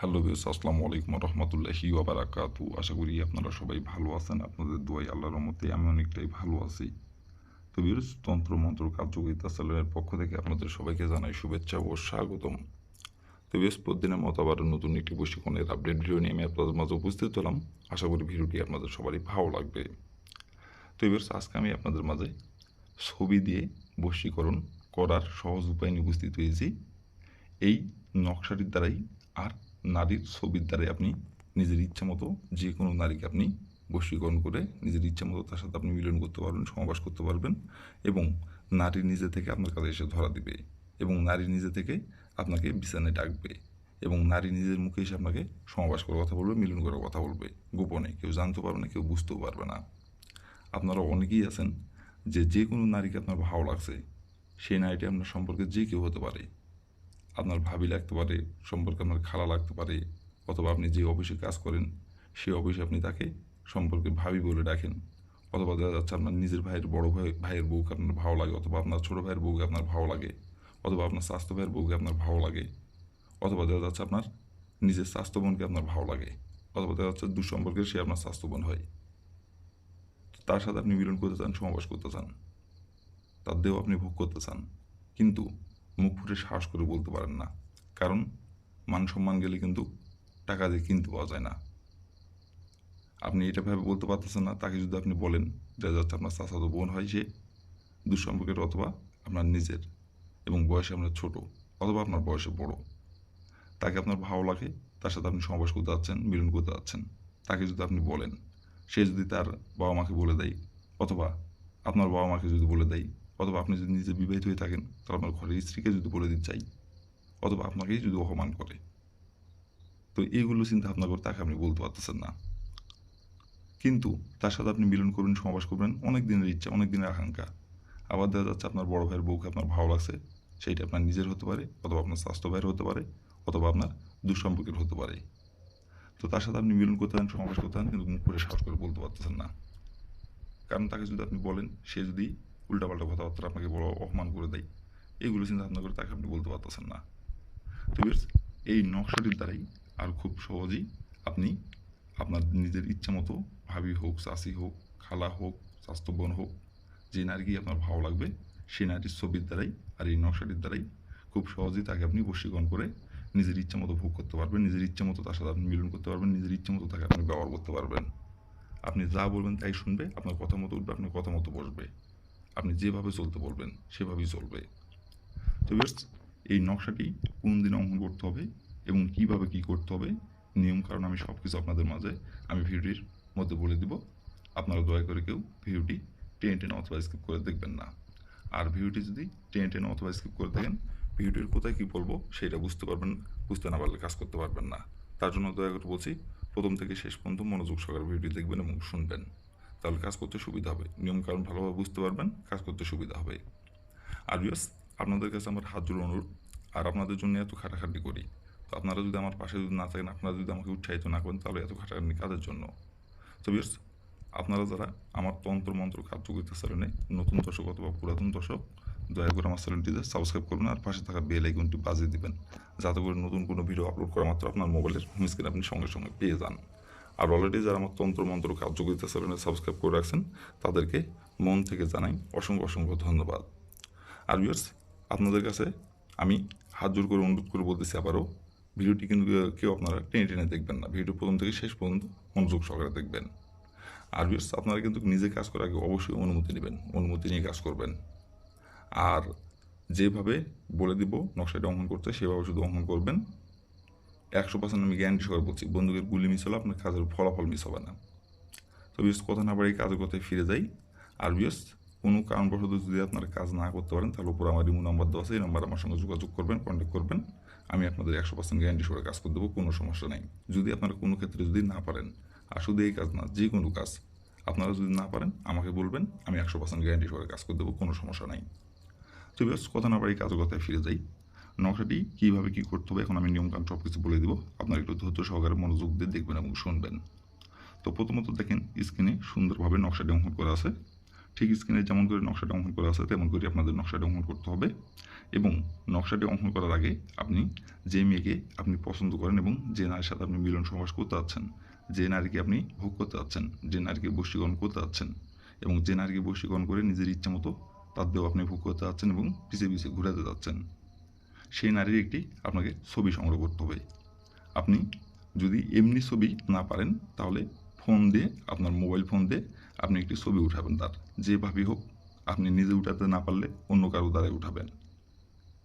Hello base আসসালামু আলাইকুম রহমতুল্লাহি ওবারাকাতু আশা করি আপনারা সবাই ভালো আছেন। আপনাদের দোয়াই আল্লাহর রহমতে আমি অনেকটাই ভালো আছি। তো তন্ত্র, মন্ত্র, কার্যকরিতা চ্যানেলের পক্ষ থেকে আপনাদের সবাইকে জানাই শুভেচ্ছা ও স্বাগতম। তো বেশ প্রতিদিনের মতো আবার নতুন একটি প্রশিক্ষণের আপডেট ভিডিও নিয়ে আমি আপনাদের মাঝে উপস্থিত হলাম। আশা করি ভিডিওটি আপনাদের সবারই ভালো লাগবে। তো এবার আজকে আমি আপনাদের মাঝে ছবি দিয়ে বশীকরণ করার সহজ উপায় নিয়ে উপস্থিত হয়েছি। এই নকশাটির দ্বারাই আর নারীর ছবির দ্বারাই আপনি নিজের ইচ্ছা মতো যে কোনো নারীকে আপনি বশীকরণ করে নিজের ইচ্ছা মতো তার সাথে আপনি মিলন করতে পারবেন সমাবাস করতে পারবেন এবং নারী নিজে থেকে আপনার কাছে এসে ধরা দিবে এবং নারী নিজে থেকে আপনাকে বিছানায় ডাকবে এবং নারী নিজের মুখে এসে আপনাকে সমাবাস করার কথা বলবে, মিলন করার কথা বলবে। গোপনে কেউ জানতে পারবে না, কেউ বুঝতেও পারবে না। আপনারা অনেকেই আছেন যে যে কোনো নারীকে আপনার ভালো লাগছে, সেই নারীটি আপনার সম্পর্কে যে কেউ হতে পারে। আপনার ভাবি লাগতে পারে, সম্পর্কে আপনার খালা লাগতে পারে, অথবা আপনি যে অফিসে কাজ করেন সেই অফিসে আপনি তাকে সম্পর্কে ভাবি বলে ডাকেন। অথবা দেখা যাচ্ছে আপনার নিজের ভাইয়ের বড় ভাই, ভাইয়ের বউকে আপনার ভালো লাগে, অথবা আপনার ছোটো ভাইয়ের বউকে আপনার ভালো লাগে, অথবা আপনার স্বাস্থ্য ভাইয়ের বউকে আপনার ভালো লাগে, অথবা দেখা যাচ্ছে আপনার নিজের স্বাস্থ্য বোনকে আপনার ভালো লাগে, অথবা দেখা যাচ্ছে দুঃসম্পর্কের সে আপনার স্বাস্থ্য বোন হয়। তার সাথে আপনি মিলন করতে চান সমাবাস করতে চান, তার দেহ আপনি ভোগ করতে চান, কিন্তু মুখ ফুটে সাহস করে বলতে পারেন না। কারণ মান সম্মান গেলে কিন্তু টাকা দিয়ে কিনতে পাওয়া যায় না। আপনি এটা ভাবে বলতে পারতেছেন না, তাকে যদি আপনি বলেন যা যাচ্ছে আপনার চাচাতো বোন হয় সে, দুঃসম্পর্কের অথবা আপনার নিজের এবং বয়সে আপনার ছোট অথবা আপনার বয়সে বড়, তাকে আপনার ভালো লাগে, তার সাথে আপনি সমাবেশ করতে যাচ্ছেন, মিলন করতে যাচ্ছেন, তাকে যদি আপনি বলেন, সে যদি তার বাবা মাকে বলে দেয় অথবা আপনার বাবা মাকে যদি বলে দেয় অথবা আপনি যদি নিজে বিবাহিত হয়ে থাকেন, তাহলে আপনার ঘরের স্ত্রীকে যদি বলে দিতে চাই, অথবা আপনাকেই যদি অপমান করে। তো এইগুলো চিন্তা ভাবনা করে তাকে আপনি বলতে পারতেছেন না। কিন্তু তার সাথে আপনি মিলন করবেন সমাবাস করবেন, অনেক দিনের ইচ্ছা, অনেক দিনের আকাঙ্ক্ষা। আবার দেখা যাচ্ছে আপনার বড় ভাইয়ের বউকে আপনার ভালো লাগছে সেইটা আপনার নিজের হতে পারে, অথবা আপনার স্বাস্থ্য ভাইয়ের হতে পারে, অথবা আপনার দুঃসম্পর্কের হতে পারে। তো তার সাথে আপনি মিলন করতে চান সমাবেশ করতে চান কিন্তু মুখ করে সাহস করে বলতে পারতেছেন না। কারণ তাকে যদি আপনি বলেন, সে যদি উল্টাপাল্টা কথাবার্তা আপনাকে বড় অপমান করে দেয়। এইগুলো চিন্তা ভাবনা করে তাকে আপনি বলতে পারতেছেন না। তো এই নকশাটির দ্বারাই আর খুব সহজেই আপনি আপনার নিজের ইচ্ছা মতো ভাবি হোক, চাষি হোক, খালা হোক স্বাস্থ্য বোন হোক, যে নারীকেই আপনার ভালো লাগবে, সেই নারীর ছবির দ্বারাই আর এই নকশাটির দ্বারাই খুব সহজেই তাকে আপনি বশীকরণ করে নিজের ইচ্ছা মতো ভোগ করতে পারবেন, নিজের ইচ্ছা মতো তার সাথে আপনি মিলন করতে পারবেন, নিজের ইচ্ছা মতো তাকে আপনি ব্যবহার করতে পারবেন। আপনি যা বলবেন তাই শুনবে, আপনার কথা মতো উঠবে, আপনার কথা মতো বসবে। আপনি যেভাবে চলতে বলবেন, সেভাবেই চলবে। তো এই নকশাটি কোন দিন অঙ্কন করতে হবে এবং কীভাবে কি করতে হবে, নিয়ম কারণ আমি সব কিছু আপনাদের মাঝে আমি ভিডিওটির মধ্যে বলে দিব। আপনারা দয়া করে কেউ ভিডিওটি টেন টেন অথবা স্কিপ করে দেখবেন না। আর ভিডিওটি যদি টেন টেন অথবা স্কিপ করে দেখেন, ভিডিওটির কোথায় কী বলব সেটা বুঝতে পারবেন, বুঝতে না পারলে কাজ করতে পারবেন না। তার জন্য দয়া করে বলছি, প্রথম থেকে শেষ পর্যন্ত মনোযোগ সহকারে ভিডিও দেখবেন এবং শুনবেন। তাহলে কাজ করতে সুবিধা হবে। নিয়ম কারণ ভালোভাবে বুঝতে পারবেন, কাজ করতে সুবিধা হবে। আর বিয়াস আপনাদের কাছে আমার হাত জোড় অনুরোধ, আর আপনাদের জন্য এত খাটাখাটি করি। তো আপনারা যদি আমার পাশে যদি না থাকেন, আপনারা যদি আমাকে উৎসাহিত না করেন, তাহলে এত খাটাখাটি কাজের জন্য? তো বিয়াস আপনারা যারা আমার তন্ত্র মন্ত্র কার্যকরিতা চ্যানেলে নতুন দর্শক অথবা পুরাতন দর্শক, দয়া করে আমার চ্যানেলটিতে সাবস্ক্রাইব করবেন আর পাশে থাকা বেল আইকনটি বাজিয়ে দিবেন, যাতে করে নতুন কোনো ভিডিও আপলোড করা মাত্র আপনার মোবাইলের হোম স্ক্রিনে আপনি সঙ্গে সঙ্গে পেয়ে যান। আর অলরেডি যারা আমার তন্ত্র মন্ত্র কার্যকরিতা চ্যানেলে সাবস্ক্রাইব করে রাখছেন, তাদেরকে মন থেকে জানাই অসংখ্য অসংখ্য ধন্যবাদ। আর ভিউয়ার্স আপনাদের কাছে আমি হাত জোর করে অনুরোধ করে বলতেছি আবারও, ভিডিওটি কিন্তু কেউ আপনারা টেনে টেনে দেখবেন না। ভিডিও প্রথম থেকে শেষ পর্যন্ত মনোযোগ সহকারে দেখবেন। আর ভিউয়ার্স আপনারা কিন্তু নিজে কাজ করার আগে অবশ্যই অনুমতি নেবেন, অনুমতি নিয়ে কাজ করবেন। আর যেভাবে বলে দিব, নকশাটি অঙ্কন করতে, সেভাবে শুধু অঙ্কন করবেন। একশো পার্সেন্ট আমি গ্যারান্টি সহকারে বলছি, বন্দুকের গুলি মিস হলে, আপনার কাজের ফলাফল মিস হবে না। তো বিয়স কথা না বাড়ি কাজের কথায় ফিরে যাই। আর বিয়স কোনো কারণবশত যদি আপনারা কাজ না করতে পারেন, তাহলে উপর আমার ইমো নাম্বার দেওয়া আছে, এই নাম্বার আমার সঙ্গে যোগাযোগ করবেন কন্ট্যাক্ট করবেন। আমি আপনাদের একশো পার্সেন্ট গ্যারান্টি সহকারে কাজ করে দেবো, কোনো সমস্যা নেই। যদি আপনারা কোনো ক্ষেত্রে যদি না পারেন, আর শুধু এই কাজ না, যে কোনো কাজ, আপনারা যদি না পারেন, আমাকে বলবেন, আমি একশো পার্সেন্ট গ্যারান্টি সহকারে কাজ করে দেবো, কোনো সমস্যা নাই। তো বেশ কথা না বাড়ি কাজের কথায় ফিরে যাই। নকশাটি কীভাবে কী করতে হবে, এখন আমি নিয়মকানুন সব কিছু বলে দেবো। আপনারা একটু ধৈর্য সহকারে মনোযোগ দিয়ে দেখবেন এবং শুনবেন। তো প্রথমত দেখেন, স্ক্রিনে সুন্দরভাবে নকশাটি অঙ্কন করা আছে। ঠিক স্ক্রিনে যেমন করে নকশাটি অঙ্কন করা আছে, তেমন করে আপনাদের নকশাটি অঙ্কন করতে হবে। এবং নকশাটি অঙ্কন করার আগে আপনি যে মেয়েকে আপনি পছন্দ করেন এবং যে নারীর সাথে আপনি মিলন সমাস করতে যাচ্ছেন, যে নারীকে আপনি ভোগ করতে যাচ্ছেন, যে নারীকে বশীকরণ করতে যাচ্ছেন এবং যে নারীকে বশীকরণ করে নিজের ইচ্ছা মতো তার দেহ আপনি ভোগ করতে যাচ্ছেন এবং পিছে পিছে ঘুরাতে যাচ্ছেন। সেই নারীর একটি আপনাকে ছবি সংগ্রহ করতে হবে। আপনি যদি এমনি ছবি না পারেন, তাহলে ফোন দিয়ে, আপনার মোবাইল ফোন দিয়ে আপনি একটি ছবি উঠাবেন তার। যেভাবেই হোক, আপনি নিজে উঠাতে না পারলে অন্য কারও দ্বারাই উঠাবেন।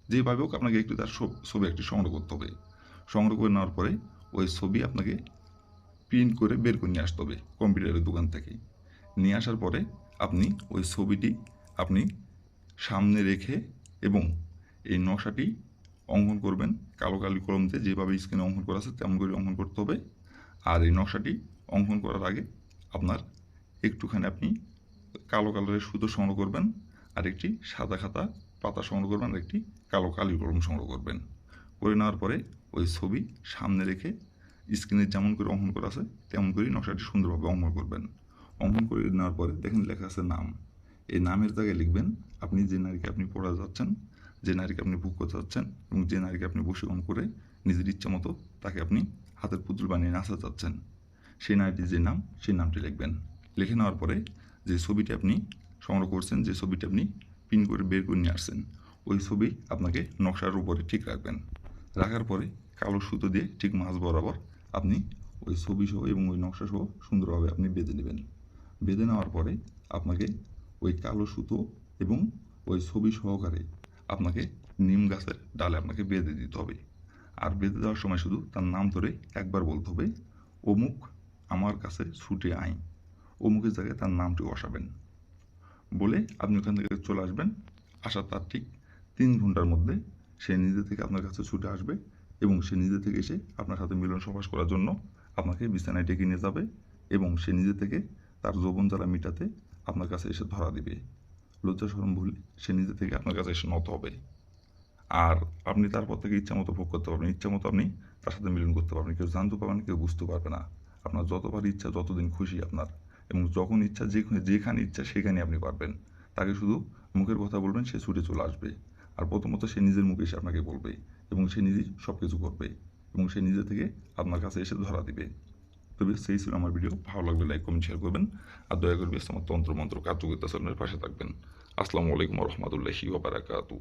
যেভাবে হোক, আপনাকে একটি তার ছবি একটি সংগ্রহ করতে হবে। সংগ্রহ করে নেওয়ার পরে ওই ছবি আপনাকে প্রিন্ট করে বের করে নিয়ে আসতে হবে কম্পিউটারের দোকান থেকে। নিয়ে আসার পরে আপনি ওই ছবিটি আপনি সামনে রেখে এবং এই নকশাটি অঙ্কন করবেন। কালো কালি কলম দিয়ে যেভাবে স্ক্রিনে অঙ্কন করা আছে, তেমন করে অঙ্কন করতে হবে। আর এই নকশাটি অঙ্কন করার আগে আপনার একটুখানি আপনি কালো কালারের সুতো সংগ্রহ করবেন, আর একটি সাদা খাতা পাতা সংগ্রহ করবেন, আর একটি কালো কালি কলম সংগ্রহ করবেন। করে নেওয়ার পরে ওই ছবি সামনে রেখে স্ক্রিনে যেমন করে অঙ্কন করা আছে, তেমন করেই নকশাটি সুন্দরভাবে অঙ্কন করবেন। অঙ্কন করে নেওয়ার পরে দেখেন লেখা আছে নাম। এই নামের জায়গায় লিখবেন, আপনি যে নারীকে আপনি পড়া যাচ্ছেন যে নারীকে আপনি বুক করতে চাচ্ছেন এবং যে নারীকে আপনি বশীকরণ করে নিজের ইচ্ছা মতো তাকে আপনি হাতের পুতুল বানিয়ে নাচা চাচ্ছেন। সেই নারীটির যে নাম, সেই নামটি লিখবেন। লিখে নেওয়ার পরে যে ছবিটি আপনি সংগ্রহ করছেন, যে ছবিটি আপনি পিন করে বের করে নিয়ে আসছেন, ওই ছবি আপনাকে নকশার উপরে ঠিক রাখবেন। রাখার পরে কালো সুতো দিয়ে ঠিক মাঝ বরাবর আপনি ওই ছবি সহ এবং ওই নকশা সহ সুন্দরভাবে আপনি বেঁধে নেবেন। বেঁধে নেওয়ার পরে আপনাকে ওই কালো সুতো এবং ওই ছবি সহকারে আপনাকে নিম গাছের ডালে আপনাকে বেঁধে দিতে হবে। আর বেঁধে দেওয়ার সময় শুধু তার নাম ধরে একবার বলতে হবে, অমুক আমার কাছে ছুটে আয়। অমুকের জায়গায় তার নামটি বসাবেন। বলে আপনি ওখান থেকে চলে আসবেন। আসার তার ঠিক তিন ঘণ্টার মধ্যে সে নিজে থেকে আপনার কাছে ছুটে আসবে এবং সে নিজে থেকে এসে আপনার সাথে মিলন সমাস করার জন্য আপনাকে বিছানায় ডেকে নিয়ে যাবে এবং সে নিজে থেকে তার যৌবন জ্বালা মিটাতে আপনার কাছে এসে ধরা দিবে। লজ্জা সরম ভুলে সে নিজে থেকে আপনার কাছে এসে নত হবে। আর আপনি তারপর থেকে ইচ্ছা মতো ভোগ করতে পারবেন। ইচ্ছা মতো আপনি তার সাথে মিলন করতে পারবেন। কেউ জানতে পারবেন কেউ বুঝতে পারবে না। আপনার যতবার ইচ্ছা, যতদিন খুশি আপনার। এবং যখন ইচ্ছা যেখানে যেখানে ইচ্ছা, সেখানে আপনি পারবেন। তাকে শুধু মুখের কথা বলবেন, সে ছুটে চলে আসবে। আর প্রথমত সে নিজের মুখে এসে আপনাকে বলবে এবং সে নিজেই সব কিছু করবে এবং সে নিজে থেকে আপনার কাছে এসে ধরা দিবে। তবে সেই ছিল আমার ভিডিও। ভালো লাগলে লাইক কমেন্ট শেয়ার করবেন। আর দয়া করে আমার তন্ত্র মন্ত্র কার্যকরিতা চ্যানেলের পাশে থাকবেন। আসসালামু আলাইকুম রহমতুল্লাহি ওবারাকাতু